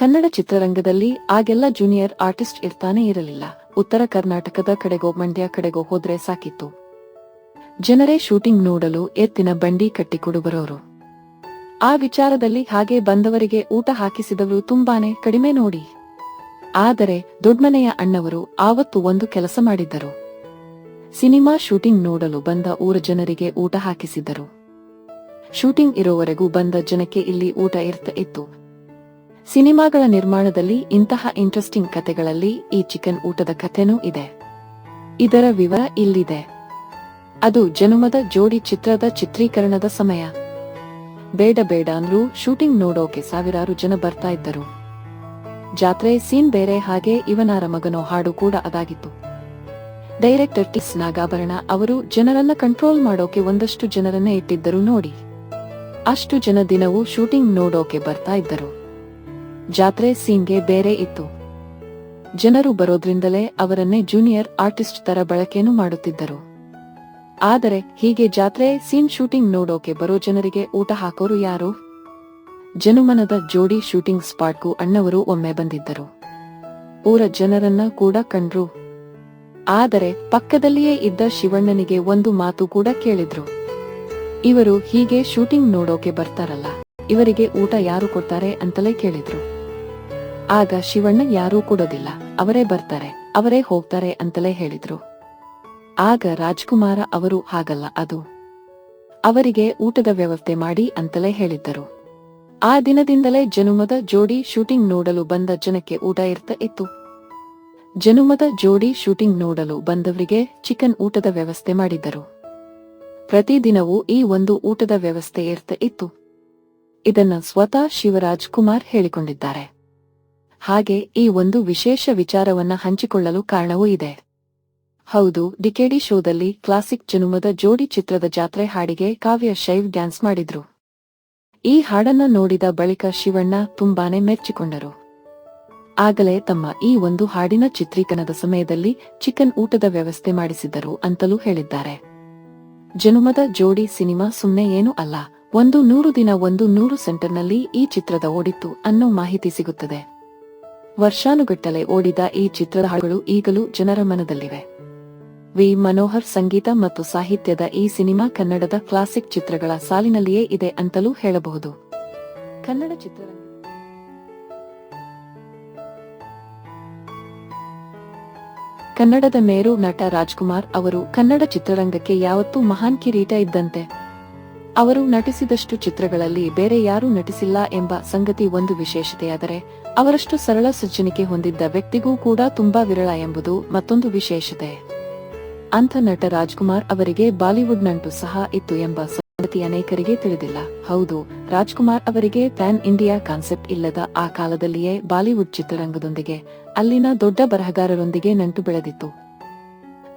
ಕನ್ನಡ ಚಿತ್ರರಂಗದಲ್ಲಿ ಆಗೆಲ್ಲ junior artist ಇರ್ತಾನೆ ಇರಲಿಲ್ಲ. ಉತ್ತರ ಕರ್ನಾಟಕದ ಕಡೆಗೋ ಮಂಡ್ಯ ಕಡೆಗೋ ಹೋದ್ರೆ ಸಾಕಿತ್ತು. ಜನರೇ ಶೂಟಿಂಗ್ ನೋಡಲು ಎತ್ತಿನ ಬಂಡಿ ಕಟ್ಟಿಕೊಡು ಬರೋರು ಆ ವಿಚಾರದಲ್ಲಿ ಹಾಗೆ ಬಂದವರಿಗೆ ಊಟ ಹಾಕಿಸಿದವರು ತುಂಬಾನೇ ಕಡಿಮೆ ನೋಡಿ. ಆದರೆ ದೊಡ್ಮನೆಯ ಅಣ್ಣವರು ಆವತ್ತು ಒಂದು ಕೆಲಸ ಮಾಡಿದ್ದರು. ಸಿನಿಮಾ ಶೂಟಿಂಗ್ ನೋಡಲು ಬಂದ ಊರ ಜನರಿಗೆ ಊಟ ಹಾಕಿಸಿದ್ದರು. ಶೂಟಿಂಗ್ ಇರೋವರೆಗೂ ಬಂದ ಜನಕ್ಕೆ ಇಲ್ಲಿ ಊಟ ಇರ್ತ ಇತ್ತು. ಸಿನಿಮಾಗಳ ನಿರ್ಮಾಣದಲ್ಲಿ ಇಂತಹ ಇಂಟ್ರೆಸ್ಟಿಂಗ್ ಕಥೆಗಳಲ್ಲಿ ಈ ಚಿಕನ್ ಊಟದ ಕಥೆನೂ ಇದೆ. ಇದರ ವಿವರ ಇಲ್ಲಿದೆ. ಅದು ಜನುಮದ ಜೋಡಿ ಚಿತ್ರದ ಚಿತ್ರೀಕರಣದ ಸಮಯ. ಬೇಡ ಬೇಡ ಅಂದ್ರೂ ಶೂಟಿಂಗ್ ನೋಡೋಕೆ ಸಾವಿರಾರು ಜನ ಬರ್ತಾ ಇದ್ದರು. ಜಾತ್ರೆ ಸೀನ್ ಬೇರೆ ಹಾಗೆ ಇವನಾರ ಮಗನೋ ಹಾಡು ಕೂಡ ಅದಾಗಿತ್ತು. ಡೈರೆಕ್ಟರ್ ಟಿಸ್ ನಾಗಾಭರಣ ಅವರು ಜನರನ್ನ ಕಂಟ್ರೋಲ್ ಮಾಡೋಕೆ ಒಂದಷ್ಟು ಜನರನ್ನೇ ಇಟ್ಟಿದ್ದರು ನೋಡಿ. ಅಷ್ಟು ಜನ ದಿನವೂ ಶೂಟಿಂಗ್ ನೋಡೋಕೆ ಬರ್ತಾ ಇದ್ದರು. ಜಾತ್ರೆ ಸೀನ್ಗೆ ಬೇರೆ ಇತ್ತು. ಜನರು ಬರೋದ್ರಿಂದಲೇ ಅವರನ್ನೇ ಜೂನಿಯರ್ ಆರ್ಟಿಸ್ಟ್ ತರ ಬಳಕೆನೂ ಮಾಡುತ್ತಿದ್ದರು. ಆದರೆ ಹೀಗೆ ಜಾತ್ರೆ ಸೀನ್ ಶೂಟಿಂಗ್ ನೋಡೋಕೆ ಬರೋ ಜನರಿಗೆ ಊಟ ಹಾಕೋರು ಯಾರು? ಜನುಮನದ ಜೋಡಿ ಶೂಟಿಂಗ್ ಸ್ಪಾಟ್ಗೂ ಅಣ್ಣವರು ಒಮ್ಮೆ ಬಂದಿದ್ದರು. ಊರ ಜನರನ್ನ ಕೂಡ ಕಂಡ್ರು. ಆದರೆ ಪಕ್ಕದಲ್ಲಿಯೇ ಇದ್ದ ಶಿವಣ್ಣನಿಗೆ ಒಂದು ಮಾತು ಕೂಡ ಕೇಳಿದ್ರು. ಇವರು ಹೀಗೆ ಶೂಟಿಂಗ್ ನೋಡೋಕೆ ಬರ್ತಾರಲ್ಲ, ಇವರಿಗೆ ಊಟ ಯಾರು ಕೊಡ್ತಾರೆ ಅಂತಲೇ ಕೇಳಿದ್ರು. ಆಗ ಶಿವಣ್ಣ ಯಾರೂ ಕೊಡೋದಿಲ್ಲ. ಅವರೇ ಬರ್ತಾರೆ, ಅವರೇ ಹೋಗ್ತಾರೆ ಅಂತಲೇ ಹೇಳಿದ್ರು. ಆಗ ರಾಜ್ಕುಮಾರ ಅವರು, ಹಾಗಲ್ಲ, ಅದು ಅವರಿಗೆ ಊಟದ ವ್ಯವಸ್ಥೆ ಮಾಡಿ ಅಂತಲೇ ಹೇಳಿದ್ದರು. ಆ ದಿನದಿಂದಲೇ ಜನುಮದ ಜೋಡಿ ಶೂಟಿಂಗ್ ನೋಡಲು ಬಂದ ಜನಕ್ಕೆ ಊಟ ಇರ್ತ ಇತ್ತು. ಜನುಮದ ಜೋಡಿ ಶೂಟಿಂಗ್ ನೋಡಲು ಬಂದವರಿಗೆ ಚಿಕನ್ ಊಟದ ವ್ಯವಸ್ಥೆ ಮಾಡಿದ್ದರು. ಪ್ರತಿದಿನವೂ ಈ ಒಂದು ಊಟದ ವ್ಯವಸ್ಥೆ ಇರ್ತ ಇತ್ತು. ಇದನ್ನ ಸ್ವತಃ ಶಿವರಾಜ್ ಕುಮಾರ್ ಹೇಳಿಕೊಂಡಿದ್ದಾರೆ. ಹಾಗೆ ಈ ಒಂದು ವಿಶೇಷ ವಿಚಾರವನ್ನ ಹಂಚಿಕೊಳ್ಳಲು ಕಾರಣವೂ ಇದೆ. ಹೌದು, ಡಿಕೆಡಿ ಶೋದಲ್ಲಿ ಕ್ಲಾಸಿಕ್ ಜನುಮದ ಜೋಡಿ ಚಿತ್ರದ ಜಾತ್ರೆ ಹಾಡಿಗೆ ಕಾವ್ಯ ಶೈವ್ ಡ್ಯಾನ್ಸ್ ಮಾಡಿದ್ರು. ಈ ಹಾಡನ್ನ ನೋಡಿದ ಬಳಿಕ ಶಿವಣ್ಣ ತುಂಬಾನೇ ಮೆಚ್ಚಿಕೊಂಡರು. ಆಗಲೇ ತಮ್ಮ ಈ ಒಂದು ಹಾಡಿನ ಚಿತ್ರೀಕರಣದ ಸಮಯದಲ್ಲಿ ಚಿಕನ್ ಊಟದ ವ್ಯವಸ್ಥೆ ಮಾಡಿಸಿದ್ದರು ಅಂತಲೂ ಹೇಳಿದ್ದಾರೆ. ಜನುಮದ ಜೋಡಿ ಸಿನಿಮಾ ಸುಮ್ಮನೆ ಏನೂ ಅಲ್ಲ, ಒಂದು ನೂರು ದಿನ ಒಂದು ನೂರು ಸೆಂಟರ್ನಲ್ಲಿ ಈ ಚಿತ್ರದ ಓಡಿತ್ತು ಅನ್ನೋ ಮಾಹಿತಿ ಸಿಗುತ್ತದೆ. ವರ್ಷಾನುಗಟ್ಟಲೆ ಓಡಿದ ಈ ಚಿತ್ರದ ಹಾಡುಗಳು ಈಗಲೂ ಜನರ ಮನದಲ್ಲಿವೆ. ವಿ. ಮನೋಹರ್ ಸಂಗೀತ ಮತ್ತು ಸಾಹಿತ್ಯದ ಈ ಸಿನಿಮಾ ಕನ್ನಡದ ಕ್ಲಾಸಿಕ್ ಚಿತ್ರಗಳ ಸಾಲಿನಲ್ಲಿಯೇ ಇದೆ ಅಂತಲೂ ಹೇಳಬಹುದು. ಕನ್ನಡ ಚಿತ್ರ ಕನ್ನಡದ ಮೇರು ನಟ ರಾಜ್ಕುಮಾರ್ ಅವರು ಕನ್ನಡ ಚಿತ್ರರಂಗಕ್ಕೆ ಯಾವತ್ತೂ ಮಹಾನ್ ಕಿರೀಟ ಇದ್ದಂತೆ. ಅವರು ನಟಿಸಿದಷ್ಟು ಚಿತ್ರಗಳಲ್ಲಿ ಬೇರೆ ಯಾರೂ ನಟಿಸಿಲ್ಲ ಎಂಬ ಸಂಗತಿ ಒಂದು ವಿಶೇಷತೆಯಾದರೆ, ಅವರಷ್ಟು ಸರಳ ಸಜ್ಜನಿಕೆ ಹೊಂದಿದ್ದ ವ್ಯಕ್ತಿಗೂ ಕೂಡ ತುಂಬಾ ವಿರಳ ಎಂಬುದು ಮತ್ತೊಂದು ವಿಶೇಷತೆ. ಅಂಥ ನಟ ರಾಜ್ಕುಮಾರ್ ಅವರಿಗೆ ಬಾಲಿವುಡ್ ನಂಟು ಸಹ ಇತ್ತು ಎಂಬ ಸಂಗತಿ ಅನೇಕರಿಗೆ ತಿಳಿದಿಲ್ಲ. ಹೌದು, ರಾಜ್ಕುಮಾರ್ ಅವರಿಗೆ ಪ್ಯಾನ್ ಇಂಡಿಯಾ ಕಾನ್ಸೆಪ್ಟ್ ಇಲ್ಲದ ಆ ಕಾಲದಲ್ಲಿಯೇ ಬಾಲಿವುಡ್ ಚಿತ್ರರಂಗದೊಂದಿಗೆ ಅಲ್ಲಿನ ದೊಡ್ಡ ಬರಹಗಾರರೊಂದಿಗೆ ನಂಟು ಬೆಳೆದಿತ್ತು.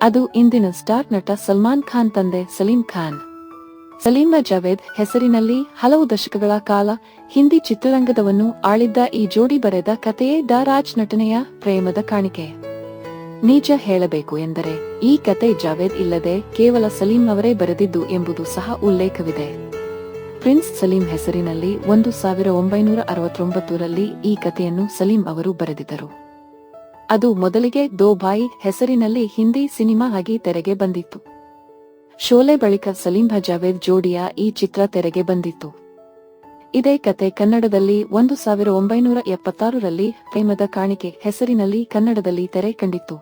ಅದು ಇಂದಿನ ಸ್ಟಾರ್ ನಟ ಸಲ್ಮಾನ್ ಖಾನ್ ತಂದೆ ಸಲೀಂ ಖಾನ್. ಸಲೀಮ ಜಾವೇದ್ ಹೆಸರಿನಲ್ಲಿ ಹಲವು ದಶಕಗಳ ಕಾಲ ಹಿಂದಿ ಚಿತ್ರರಂಗದವನ್ನು ಆಳಿದ್ದ ಈ ಜೋಡಿ ಬರೆದ ಕಥೆಯೇ ದ ರಾಜ್ ನಟನೆಯ ಪ್ರೇಮದ ಕಾಣಿಕೆ. ನಿಜ ಹೇಳಬೇಕು ಎಂದರೆ ಈ ಕತೆ ಜಾವೇದ್ ಇಲ್ಲದೆ ಕೇವಲ ಸಲೀಂ ಅವರೇ ಬರೆದಿದ್ದು ಎಂಬುದು ಸಹ ಉಲ್ಲೇಖವಿದೆ. ಪ್ರಿನ್ಸ್ ಸಲೀಂ ಹೆಸರಿನಲ್ಲಿ ಒಂದು ಸಾವಿರ ಒಂಬೈನೂರ ಅರವತ್ತೊಂಬತ್ತರಲ್ಲಿ ಈ ಕಥೆಯನ್ನು ಸಲೀಂ ಅವರು ಬರೆದಿದ್ದರು. ಅದು ಮೊದಲಿಗೆ ದೋಭಾಯಿ ಹೆಸರಿನಲ್ಲಿ ಹಿಂದಿ ಸಿನಿಮಾ ಆಗಿ ತೆರೆಗೆ ಬಂದಿತ್ತು. ಶೋಲೆ ಬಳಿಕ ಸಲೀಂ ಜಾವೇದ್ ಜೋಡಿಯ ಈ ಚಿತ್ರ ತೆರೆಗೆ ಬಂದಿತ್ತು. ಇದೇ ಕತೆ ಕನ್ನಡದಲ್ಲಿ ಒಂದು ಸಾವಿರ ಒಂಬೈನೂರ ಎಪ್ಪತ್ತಾರರಲ್ಲಿ ಪ್ರೇಮದ ಕಾಣಿಕೆ ಹೆಸರಿನಲ್ಲಿ ಕನ್ನಡದಲ್ಲಿ ತೆರೆ ಕಂಡಿತ್ತು.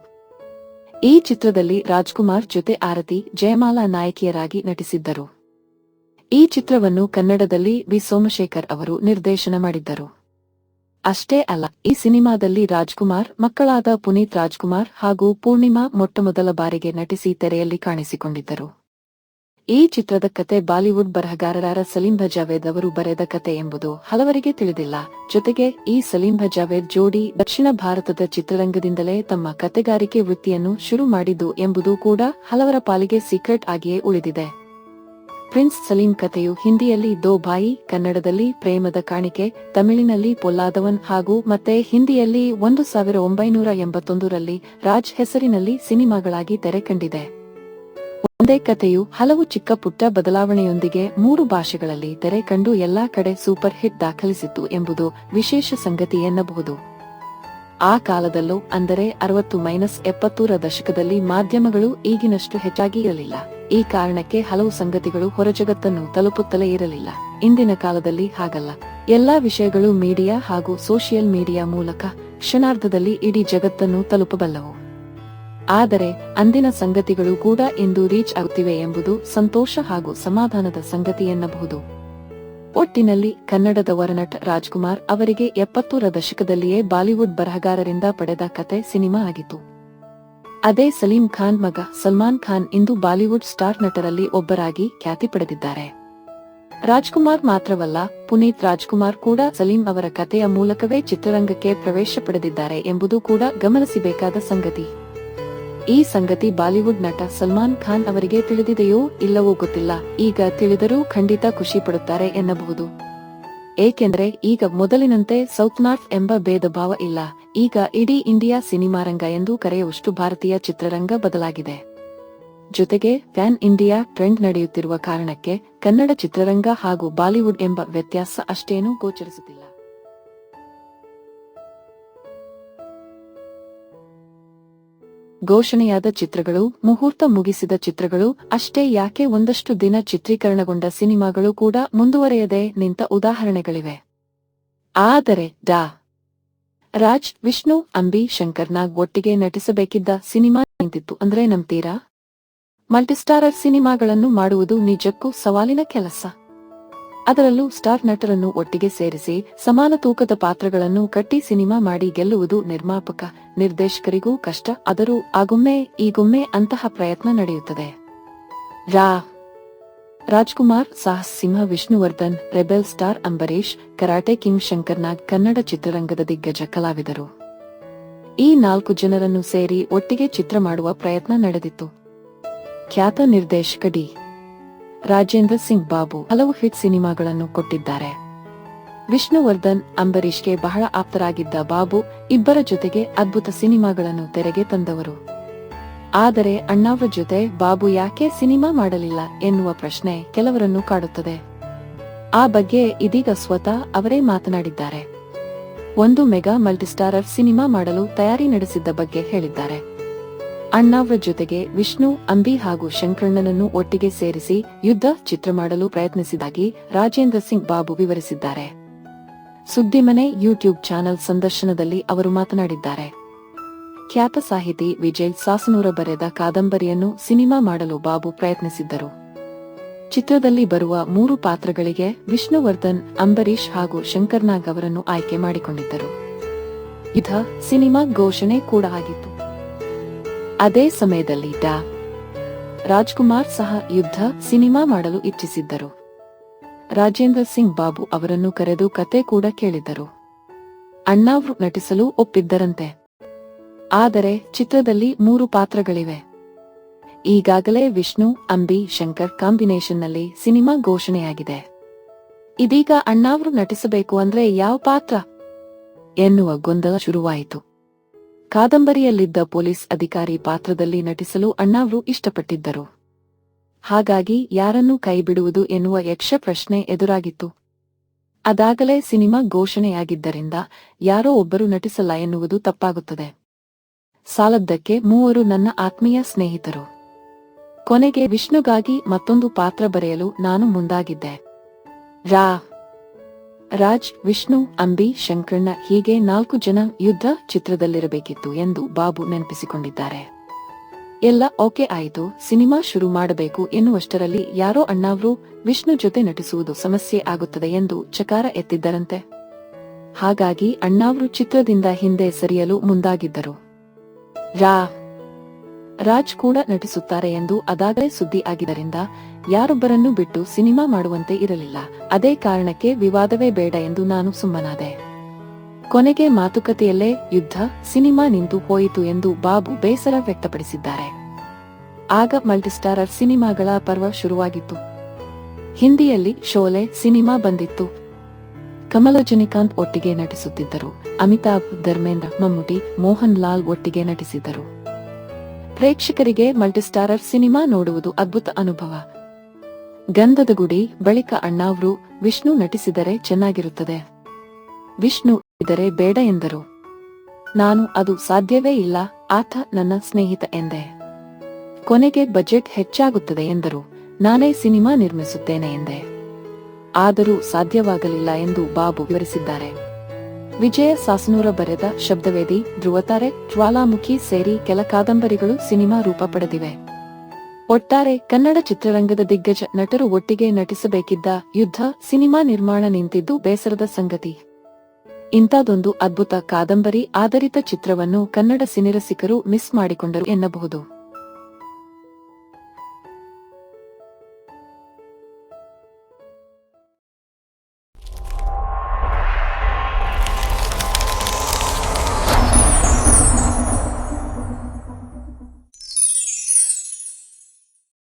ಈ ಚಿತ್ರದಲ್ಲಿ ರಾಜ್ಕುಮಾರ್ ಜೊತೆ ಆರತಿ, ಜಯಮಾಲಾ ನಾಯಕಿಯರಾಗಿ ನಟಿಸಿದ್ದರು. ಈ ಚಿತ್ರವನ್ನು ಕನ್ನಡದಲ್ಲಿ ವಿ ಸೋಮಶೇಖರ್ ಅವರು ನಿರ್ದೇಶನ ಮಾಡಿದ್ದರು. ಅಷ್ಟೇ ಅಲ್ಲ, ಈ ಸಿನಿಮಾದಲ್ಲಿ ರಾಜ್ಕುಮಾರ್, ಮಕ್ಕಳಾದ ಪುನೀತ್ ರಾಜ್ಕುಮಾರ್ ಹಾಗೂ ಪೂರ್ಣಿಮಾ ಮೊಟ್ಟಮೊದಲ ಬಾರಿಗೆ ನಟಿಸಿ ತೆರೆಯಲ್ಲಿ ಕಾಣಿಸಿಕೊಂಡಿದ್ದರು. ಈ ಚಿತ್ರದ ಕತೆ ಬಾಲಿವುಡ್ ಬರಹಗಾರರಾದ ಸಲೀಂ ಜಾವೇದ್ ಅವರು ಬರೆದ ಕತೆ ಎಂಬುದು ಹಲವರಿಗೆ ತಿಳಿದಿಲ್ಲ. ಜೊತೆಗೆ ಈ ಸಲೀಂ ಜಾವೇದ್ ಜೋಡಿ ದಕ್ಷಿಣ ಭಾರತದ ಚಿತ್ರರಂಗದಿಂದಲೇ ತಮ್ಮ ಕತೆಗಾರಿಕೆ ವೃತ್ತಿಯನ್ನು ಶುರು ಮಾಡಿದ್ದು ಎಂಬುದು ಕೂಡ ಹಲವರ ಪಾಲಿಗೆ ಸೀಕ್ರೆಟ್ ಆಗಿಯೇ ಉಳಿದಿದೆ. ಪ್ರಿನ್ಸ್ ಸಲೀಂ ಕಥೆಯು ಹಿಂದಿಯಲ್ಲಿ ದೋ ಬಾಯಿ, ಕನ್ನಡದಲ್ಲಿ ಪ್ರೇಮದ ಕಾಣಿಕೆ, ತಮಿಳಿನಲ್ಲಿ ಪೊಲ್ಲಾದವನ್ ಹಾಗೂ ಮತ್ತೆ ಹಿಂದಿಯಲ್ಲಿ ಒಂದು ಸಾವಿರ ಒಂಬೈನೂರ ಎಂಬತ್ತೊಂದರಲ್ಲಿ ರಾಜ್ ಹೆಸರಿನಲ್ಲಿ ಸಿನಿಮಾಗಳಾಗಿ ತೆರೆ ಕಂಡಿದೆ. ಒಂದೇ ಕಥೆಯು ಹಲವು ಚಿಕ್ಕ ಪುಟ್ಟ ಬದಲಾವಣೆಯೊಂದಿಗೆ ಮೂರು ಭಾಷೆಗಳಲ್ಲಿ ತೆರೆ ಕಂಡು ಎಲ್ಲಾ ಕಡೆ ಸೂಪರ್ ಹಿಟ್ ದಾಖಲಿಸಿತ್ತು ಎಂಬುದು ವಿಶೇಷ ಸಂಗತಿ ಎನ್ನಬಹುದು. ಆ ಕಾಲದಲ್ಲೂ ಅಂದರೆ ಅರವತ್ತು ಮೈನಸ್ ಎಪ್ಪತ್ತೂರ ದಶಕದಲ್ಲಿ ಮಾಧ್ಯಮಗಳು ಈಗಿನಷ್ಟು ಹೆಚ್ಚಾಗಿ ಇರಲಿಲ್ಲ. ಈ ಕಾರಣಕ್ಕೆ ಹಲವು ಸಂಗತಿಗಳು ಹೊರಜಗತ್ತನ್ನು ತಲುಪುತ್ತಲೇ ಇರಲಿಲ್ಲ. ಇಂದಿನ ಕಾಲದಲ್ಲಿ ಹಾಗಲ್ಲ. ಎಲ್ಲಾ ವಿಷಯಗಳು ಮೀಡಿಯಾ ಹಾಗೂ ಸೋಷಿಯಲ್ ಮೀಡಿಯಾ ಮೂಲಕ ಕ್ಷಣಾರ್ಧದಲ್ಲಿ ಇಡೀ ಜಗತ್ತನ್ನು ತಲುಪಬಲ್ಲವು. ಆದರೆ ಅಂದಿನ ಸಂಗತಿಗಳು ಕೂಡ ಇಂದು ರೀಚ್ ಆಗುತ್ತಿವೆ ಎಂಬುದು ಸಂತೋಷ ಹಾಗೂ ಸಮಾಧಾನದ ಸಂಗತಿ ಎನ್ನಬಹುದು. ಒಟ್ಟಿನಲ್ಲಿ ಕನ್ನಡದ ವರನಟ ರಾಜ್ಕುಮಾರ್ ಅವರಿಗೆ ಎಪ್ಪತ್ತೂರ ದಶಕದಲ್ಲಿಯೇ ಬಾಲಿವುಡ್ ಬರಹಗಾರರಿಂದ ಪಡೆದ ಕತೆ ಸಿನಿಮಾ ಆಗಿತ್ತು. ಅದೇ ಸಲೀಂ ಖಾನ್ ಮಗ ಸಲ್ಮಾನ್ ಖಾನ್ ಇಂದು ಬಾಲಿವುಡ್ ಸ್ಟಾರ್ ನಟರಲ್ಲಿ ಒಬ್ಬರಾಗಿ ಖ್ಯಾತಿ ಪಡೆದಿದ್ದಾರೆ. ರಾಜ್ಕುಮಾರ್ ಮಾತ್ರವಲ್ಲ, ಪುನೀತ್ ರಾಜ್ಕುಮಾರ್ ಕೂಡ ಸಲೀಂ ಅವರ ಕಥೆಯ ಮೂಲಕವೇ ಚಿತ್ರರಂಗಕ್ಕೆ ಪ್ರವೇಶ ಪಡೆದಿದ್ದಾರೆ ಎಂಬುದು ಕೂಡ ಗಮನಿಸಬೇಕಾದ ಸಂಗತಿ. ಈ ಸಂಗತಿ ಬಾಲಿವುಡ್ ನಟ ಸಲ್ಮಾನ್ ಖಾನ್ ಅವರಿಗೆ ತಿಳಿದಿದೆಯೋ ಇಲ್ಲವೋ ಗೊತ್ತಿಲ್ಲ. ಈಗ ತಿಳಿದರೂ ಖಂಡಿತ ಖುಷಿ ಪಡುತ್ತಾರೆ ಎನ್ನಬಹುದು. ಏಕೆಂದರೆ ಈಗ ಮೊದಲಿನಂತೆ ಸೌತ್ ನಾರ್ತ್ ಎಂಬ ಭೇದ ಭಾವ ಇಲ್ಲ. ಈಗ ಇಡೀ ಇಂಡಿಯಾ ಸಿನಿಮಾ ರಂಗ ಎಂದು ಕರೆಯುವಷ್ಟು ಭಾರತೀಯ ಚಿತ್ರರಂಗ ಬದಲಾಗಿದೆ. ಜೊತೆಗೆ ಫ್ಯಾನ್ ಇಂಡಿಯಾ ಟ್ರೆಂಡ್ ನಡೆಯುತ್ತಿರುವ ಕಾರಣಕ್ಕೆ ಕನ್ನಡ ಚಿತ್ರರಂಗ ಹಾಗೂ ಬಾಲಿವುಡ್ ಎಂಬ ವ್ಯತ್ಯಾಸ ಅಷ್ಟೇನೂ ಗೋಚರಿಸುತ್ತಿಲ್ಲ. ಘೋಷಣೆಯಾದ ಚಿತ್ರಗಳು, ಮುಹೂರ್ತ ಮುಗಿಸಿದ ಚಿತ್ರಗಳು, ಅಷ್ಟೇ ಯಾಕೆ ಒಂದಷ್ಟು ದಿನ ಚಿತ್ರೀಕರಣಗೊಂಡ ಸಿನಿಮಾಗಳು ಕೂಡ ಮುಂದುವರೆಯದೆ ನಿಂತ ಉದಾಹರಣೆಗಳಿವೆ. ಆದರೆ, ಡಾ. ರಾಜ್, ವಿಷ್ಣು, ಅಂಬಿ ಶಂಕರ್ನಾಗ್ ಒಟ್ಟಿಗೆ ನಟಿಸಬೇಕಿದ್ದ ಸಿನಿಮಾ ನಿಂತಿತ್ತು ಅಂದ್ರೆ ನಂಬ್ತೀರಾ? ಮಲ್ಟಿಸ್ಟಾರರ್ ಸಿನಿಮಾಗಳನ್ನು ಮಾಡುವುದು ನಿಜಕ್ಕೂ ಸವಾಲಿನ ಕೆಲಸ. ಅದರಲ್ಲೂ ಸ್ಟಾರ್ ನಟರನ್ನು ಒಟ್ಟಿಗೆ ಸೇರಿಸಿ ಸಮಾನ ತೂಕದ ಪಾತ್ರಗಳನ್ನು ಕಟ್ಟಿ ಸಿನಿಮಾ ಮಾಡಿ ಗೆಲ್ಲುವುದು ನಿರ್ಮಾಪಕ, ನಿರ್ದೇಶಕರಿಗೂ ಕಷ್ಟ, ಆದರೂ ಆಗೊಮ್ಮೆ ಈಗೊಮ್ಮೆ ಅಂತಹ ಪ್ರಯತ್ನ ನಡೆಯುತ್ತದೆ. ರಾ. Rajkumar Sahas Simha Vishnuvardhan, rebel star Ambareesh karate king Shankarnag Kannada ಚಿತ್ರರಂಗದ ದಿಗ್ಗಜ ಕಲಾವಿದರು. ಈ ನಾಲ್ಕು ಜನರನ್ನು ಸೇರಿ ಒಟ್ಟಿಗೆ ಚಿತ್ರ ಮಾಡುವ ಪ್ರಯತ್ನ ನಡೆದಿತ್ತು. ಖ್ಯಾತ ನಿರ್ದೇಶಕ ಡಿ. ರಾಜೇಂದ್ರ ಸಿಂಗ್ ಬಾಬು ಹಲವು ಹಿಟ್ ಸಿನಿಮಾಗಳನ್ನು ಕೊಟ್ಟಿದ್ದಾರೆ. ವಿಷ್ಣುವರ್ಧನ್ ಅಂಬರೀಷ್ಗೆ ಬಹಳ ಆಪ್ತರಾಗಿದ್ದ ಬಾಬು ಇಬ್ಬರ ಜೊತೆಗೆ ಅದ್ಭುತ ಸಿನಿಮಾಗಳನ್ನು ತೆರೆಗೆ ತಂದವರು. ಆದರೆ ಅಣ್ಣಾವ್ರ ಜೊತೆ ಬಾಬು ಯಾಕೆ ಸಿನಿಮಾ ಮಾಡಲಿಲ್ಲ ಎನ್ನುವ ಪ್ರಶ್ನೆ ಕೆಲವರನ್ನು ಕಾಡುತ್ತದೆ. ಆ ಬಗ್ಗೆ ಇದೀಗ ಸ್ವತಃ ಅವರೇ ಮಾತನಾಡಿದ್ದಾರೆ. ಒಂದು ಮೆಗಾ ಮಲ್ಟಿಸ್ಟಾರರ್ ಸಿನಿಮಾ ಮಾಡಲು ತಯಾರಿ ನಡೆಸಿದ್ದ ಬಗ್ಗೆ ಹೇಳಿದ್ದಾರೆ. ಅಣ್ಣಾವ್ರ ಜೊತೆಗೆ ವಿಷ್ಣು, ಅಂಬಿ ಹಾಗೂ ಶಂಕರಣ್ಣನನ್ನು ಒಟ್ಟಿಗೆ ಸೇರಿಸಿ ಯುದ್ಧ ಚಿತ್ರ ಮಾಡಲು ಪ್ರಯತ್ನಿಸಿದಾಗಿ ರಾಜೇಂದ್ರ ಸಿಂಗ್ ಬಾಬು ವಿವರಿಸಿದ್ದಾರೆ. ಸುದ್ದಿಮನೆ ಯೂಟ್ಯೂಬ್ ಚಾನೆಲ್ ಸಂದರ್ಶನದಲ್ಲಿ ಅವರು ಮಾತನಾಡಿದ್ದಾರೆ. ಖ್ಯಾತ ಸಾಹಿತಿ ವಿಜಯ್ ಸಾಸನೂರ ಬರೆದ ಕಾದಂಬರಿಯನ್ನು ಸಿನಿಮಾ ಮಾಡಲು ಬಾಬು ಪ್ರಯತ್ನಿಸಿದ್ದರು. ಚಿತ್ರದಲ್ಲಿ ಬರುವ ಮೂರು ಪಾತ್ರಗಳಿಗೆ ವಿಷ್ಣುವರ್ಧನ್ ಅಂಬರೀಶ್ ಹಾಗೂ ಶಂಕರ್ನಾಗ್ ಅವರನ್ನು ಆಯ್ಕೆ ಮಾಡಿಕೊಂಡಿದ್ದರು. ಇದ ಸಿನಿಮಾ ಘೋಷಣೆ ಕೂಡ ಆಗಿತ್ತು. ಅದೇ ಸಮಯದಲ್ಲಿ ಡಾ. ರಾಜ್ಕುಮಾರ್ ಸಹ ಯುದ್ಧ ಸಿನಿಮಾ ಮಾಡಲು ಇಚ್ಛಿಸಿದ್ದರು. ರಾಜೇಂದ್ರ ಸಿಂಗ್ ಬಾಬು ಅವರನ್ನು ಕರೆದು ಕತೆ ಕೂಡ ಕೇಳಿದ್ದರು. ಅಣ್ಣಾವ್ರು ನಟಿಸಲು ಒಪ್ಪಿದ್ದರಂತೆ. ಆದರೆ ಚಿತ್ರದಲ್ಲಿ ಮೂರು ಪಾತ್ರಗಳಿವೆ. ಈಗಾಗಲೇ ವಿಷ್ಣು, ಅಂಬಿ, ಶಂಕರ್ ಕಾಂಬಿನೇಷನ್ನಲ್ಲಿ ಸಿನಿಮಾ ಘೋಷಣೆಯಾಗಿದೆ. ಇದೀಗ ಅಣ್ಣಾವ್ರು ನಟಿಸಬೇಕು ಅಂದ್ರೆ ಯಾವ ಪಾತ್ರ? ಎನ್ನುವ ಗೊಂದಲ ಶುರುವಾಯಿತು. ಕಾದಂಬರಿಯಲ್ಲಿದ್ದ ಪೊಲೀಸ್ ಅಧಿಕಾರಿ ಪಾತ್ರದಲ್ಲಿ ನಟಿಸಲು ಅಣ್ಣಾವ್ರು ಇಷ್ಟಪಟ್ಟಿದ್ದರು. ಹಾಗಾಗಿ ಯಾರನ್ನು ಕೈಬಿಡುವುದು ಎನ್ನುವ ಯಕ್ಷ ಪ್ರಶ್ನೆ ಎದುರಾಗಿತ್ತು. ಅದಾಗಲೇ ಸಿನಿಮಾ ಘೋಷಣೆಯಾಗಿದ್ದರಿಂದ ಯಾರೋ ಒಬ್ಬರು ನಟಿಸಲ್ಲ ಎನ್ನುವುದು ತಪ್ಪಾಗುತ್ತದೆ. ಸಾಲದ್ದಕ್ಕೆ ಮೂವರು ನನ್ನ ಆತ್ಮೀಯ ಸ್ನೇಹಿತರು. ಕೊನೆಗೆ ವಿಷ್ಣುಗಾಗಿ ಮತ್ತೊಂದು ಪಾತ್ರ ಬರೆಯಲು ನಾನು ಮುಂದಾಗಿದ್ದೆ. ರಾ ರಾಜ್, ವಿಷ್ಣು, ಅಂಬಿ, ಶಂಕರ್ನ ಹೀಗೆ ನಾಲ್ಕು ಜನ ಯುದ್ಧ ಚಿತ್ರದಲ್ಲಿರಬೇಕಿತ್ತು ಎಂದು ಬಾಬು ನೆನಪಿಸಿಕೊಂಡಿದ್ದಾರೆ. ಎಲ್ಲ ಓಕೆ ಆಯಿತು, ಸಿನಿಮಾ ಶುರು ಮಾಡಬೇಕು ಎನ್ನುವಷ್ಟರಲ್ಲಿ ಯಾರೋ ಅಣ್ಣಾವ್ರು ವಿಷ್ಣು ಜೊತೆ ನಟಿಸುವುದು ಸಮಸ್ಯೆ ಆಗುತ್ತದೆ ಎಂದು ಚಕಾರ ಎತ್ತಿದ್ದರಂತೆ. ಹಾಗಾಗಿ ಅಣ್ಣಾವ್ರು ಚಿತ್ರದಿಂದ ಹಿಂದೆ ಸರಿಯಲು ಮುಂದಾಗಿದ್ದರು. ರಾ ರಾಜ್ ಕೂಡ ನಟಿಸುತ್ತಾರೆ ಎಂದು ಅದಾಗಲೇ ಸುದ್ದಿ ಆಗಿದ್ದರಿಂದ ಯಾರೊಬ್ಬರನ್ನು ಬಿಟ್ಟು ಸಿನಿಮಾ ಮಾಡುವಂತೆ ಇರಲಿಲ್ಲ. ಅದೇ ಕಾರಣಕ್ಕೆ ವಿವಾದವೇ ಬೇಡ ಎಂದು ನಾನು ಸುಮ್ಮನಾದೆ. ಕೊನೆಗೆ ಮಾತುಕತೆಯಲ್ಲೇ ಯುದ್ಧ, ಸಿನಿಮಾ ನಿಂತು ಹೋಯಿತು ಎಂದು ಬಾಬು ಬೇಸರ ವ್ಯಕ್ತಪಡಿಸಿದ್ದಾರೆ. ಆಗ ಮಲ್ಟಿಸ್ಟಾರರ್ ಸಿನಿಮಾಗಳ ಪರ್ವ ಶುರುವಾಗಿತ್ತು. ಹಿಂದಿಯಲ್ಲಿ ಶೋಲೆ, ಸಿನಿಮಾ ಬಂದಿತ್ತು. ಕಮಲ ರಜನಿಕಾಂತ್ ಒಟ್ಟಿಗೆ ನಟಿಸುತ್ತಿದ್ದರು. ಅಮಿತಾಭ್ ಧರ್ಮೇಂದ್ರ, ಮಮ್ಮುಟಿ, ಮೋಹನ್ ಲಾಲ್ ಒಟ್ಟಿಗೆ ನಟಿಸಿದ್ದರು. ಪ್ರೇಕ್ಷಕರಿಗೆ ಮಲ್ಟಿಸ್ಟಾರರ್ ಸಿನಿಮಾ ನೋಡುವುದು ಅದ್ಭುತ ಅನುಭವ. ಗಂಧದ ಗುಡಿ, ಬಳಿಕ ಅಣ್ಣಾವ್ರು, ವಿಷ್ಣು ನಟಿಸಿದರೆ ಚೆನ್ನಾಗಿರುತ್ತದೆ. ವಿಷ್ಣು ಇದರೆ ಬೇಡ ಎಂದರು. ನಾನು ಅದು ಸಾಧ್ಯವೇ ಇಲ್ಲ, ಆತ ನನ್ನ ಸ್ನೇಹಿತ ಎಂದೆ. ಕೊನೆಗೆ ಬಜೆಟ್ ಹೆಚ್ಚಾಗುತ್ತದೆ ಎಂದರು. ನಾನೇ ಸಿನಿಮಾ ನಿರ್ಮಿಸುತ್ತೇನೆ ಎಂದೆ. ಆದರೂ ಸಾಧ್ಯವಾಗಲಿಲ್ಲ ಎಂದು ಬಾಬು ವಿವರಿಸಿದ್ದಾರೆ. ವಿಜಯ ಸಾಸನೂರ ಬರೆದ ಶಬ್ದವೇದಿ ಧ್ರುವತಾರೆ ಜ್ವಾಲಾಮುಖಿ ಸೇರಿ ಕೆಲ ಕಾದಂಬರಿಗಳು ಸಿನಿಮಾ ರೂಪ ಪಡೆದಿವೆ. ಒಟ್ಟಾರೆ ಕನ್ನಡ ಚಿತ್ರರಂಗದ ದಿಗ್ಗಜ ನಟರು ಒಟ್ಟಿಗೆ ನಟಿಸಬೇಕಿದ್ದ ಯುದ್ಧ, ಸಿನಿಮಾ ನಿರ್ಮಾಣ ನಿಂತಿದ್ದು ಬೇಸರದ ಸಂಗತಿ. ಇಂಥದೊಂದು ಅದ್ಭುತ ಕಾದಂಬರಿ ಆಧಾರಿತ ಚಿತ್ರವನ್ನು ಕನ್ನಡ ಸಿನಿರಸಿಕರು ಮಿಸ್ ಮಾಡಿಕೊಂಡರು ಎನ್ನಬಹುದು.